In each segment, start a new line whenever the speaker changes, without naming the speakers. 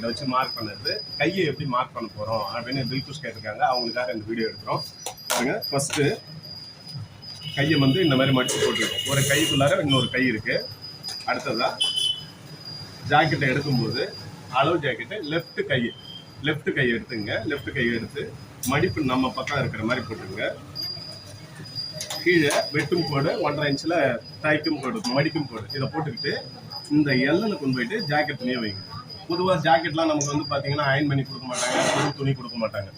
இதை வச்சு மார்க் பண்ணுறது கையை எப்படி மார்க் பண்ண போகிறோம் அப்படின்னு பில்குஷ் கேட்டிருக்காங்க. அவங்களுக்காக இந்த வீடியோ எடுக்கிறோம். பாருங்க ஃபஸ்ட்டு கையை வந்து இந்த மாதிரி மடித்து போட்டுருக்கோம். ஒரு கைக்குள்ளார இன்னொரு கை இருக்குது அடுத்ததாக ஜாக்கெட்டை எடுக்கும்போது அளவு ஜாக்கெட்டு லெஃப்ட் கை லெஃப்ட் கை எடுத்துங்க. லெஃப்ட் கை எடுத்து மடிப்பு நம்ம பக்கம் இருக்கிற மாதிரி போட்டுருங்க. கீழே வெட்டும் கோடு ஒன்றரை இன்ச்சில் தைக்கும் கோடு மடிக்கும் கோடு. இதை போட்டுக்கிட்டு இந்த எல்லில் கொண்டு போயிட்டு ஜாக்கெட் துணியை வைங்க. பொதுவாக ஜாக்கெட்லாம் நமக்கு வந்து பார்த்தீங்கன்னா அயன் பண்ணி கொடுக்க மாட்டாங்க புது துணி கொடுக்க மாட்டாங்க.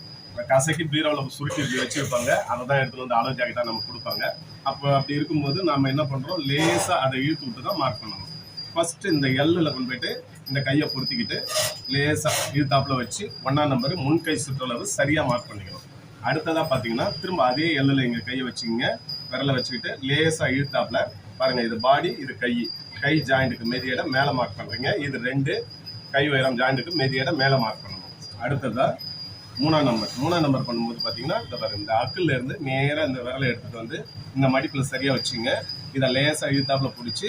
கசக்கி பீரோவில் சுருட்டி இப்படி அதை தான் எடுத்துகிட்டு வந்து அளவு ஜாக்கெட்டாக நமக்கு கொடுப்பாங்க. அப்போ அப்படி இருக்கும்போது நம்ம என்ன பண்ணுறோம் லேசாக அதை இழுத்து விட்டு தான் மார்க் பண்ணணும். ஃபஸ்ட்டு இந்த எல்லில் கொண்டு போயிட்டு இந்த கையை பொருத்திக்கிட்டு லேசாக இழுத்தாப்பில் வச்சு ஒன்றாம் நம்பர் முன் கை சுற்றளவு சரியாக மார்க் பண்ணிக்கணும். அடுத்ததாக பார்த்தீங்கன்னா திரும்ப அதே எல்லில் எங்கள் கையை வச்சுக்கிங்க. விரலை வச்சுக்கிட்டு லேசாக இழுத்தாப்பில் பாருங்கள் இது பாடி இது கை. கை ஜாயிண்ட்டுக்கு மெதியிட மேலே மார்க் பண்ணுறீங்க இது ரெண்டு கை உயரம் ஜாயிண்ட்டுக்கு மெதியிட மேலே மார்க் பண்ணணும். அடுத்ததா மூணாம் நம்பர் மூணாம் நம்பர் பண்ணும்போது பார்த்தீங்கன்னா இந்த பாருங்க இந்த அக்கில் இருந்து நேராக இந்த விரலை எடுத்துகிட்டு வந்து இந்த மடிப்பில் சரியாக வச்சுங்க. இதை லேசாக இழுத்தாப்பில் பிடிச்சி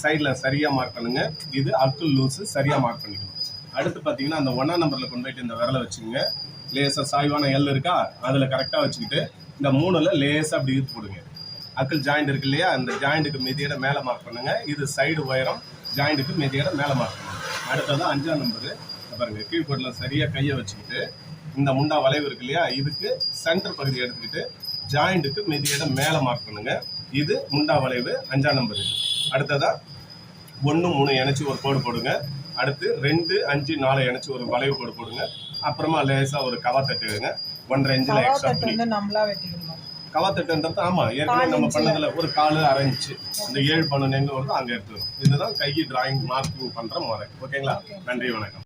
சைடில் சரியாக மார்க் பண்ணுங்க. இது அக்கில் லூஸு சரியாக மார்க் பண்ணிக்கணும். அடுத்து பார்த்தீங்கன்னா அந்த ஒன்றாம் நம்பரில் கொண்டு போயிட்டு இந்த விரலை வச்சுங்க. லேசாக சாய்வான எல் இருக்கா அதில் கரெக்டாக வச்சுக்கிட்டு இந்த மூணில் லேசாக அப்படி இழுத்து போடுங்க. அக்கிள் ஜாயிண்ட் இருக்கு இல்லையா அந்த ஜாயிண்ட்டுக்கு மெதியோட மேலே மார்க் பண்ணுங்க. இது சைடு உயரம் ஜாயிண்ட்டுக்கு மெதியோட மேலே மார்க் பண்ணுங்க. அடுத்தது அஞ்சாம் நம்பரு. பாருங்க கீழ்கோட்டில் சரியாக கையை வச்சுக்கிட்டு இந்த முண்டா வளைவு இருக்கு இல்லையா இதுக்கு சென்டர் பகுதி எடுத்துக்கிட்டு ஜாயிண்ட்டுக்கு மெதியோட மேலே மார்க் பண்ணுங்க. இது முண்டா வளைவு அஞ்சாம் நம்பர். அடுத்ததா ஒன்று மூணு இணைச்சி ஒரு கோடு போடுங்க. அடுத்து ரெண்டு அஞ்சு நாலு இணைச்சி ஒரு வளைவு கோடு போடுங்க. அப்புறமா லேசாக ஒரு கவா தட்டு எடுங்க ஒன்றரை இன்ச்சில் எக்ஸ்ட்ரா
கட்டு
துணி
வந்து நம்மளா வெட்டிக்கணுமா
கவா தட்டுன்றது ஆமா ஏற்கனவே நம்ம. பண்ணதுல ஒரு காலு அரை இன்ச்சு இந்த ஏழு பன்னெண்டு எங்க வருதோ அங்க எடுத்துக்கணும் இதுதான் கை டிராயிங் மார்க்கிங் பண்ற முறை ஓகேங்களா. நன்றி வணக்கம்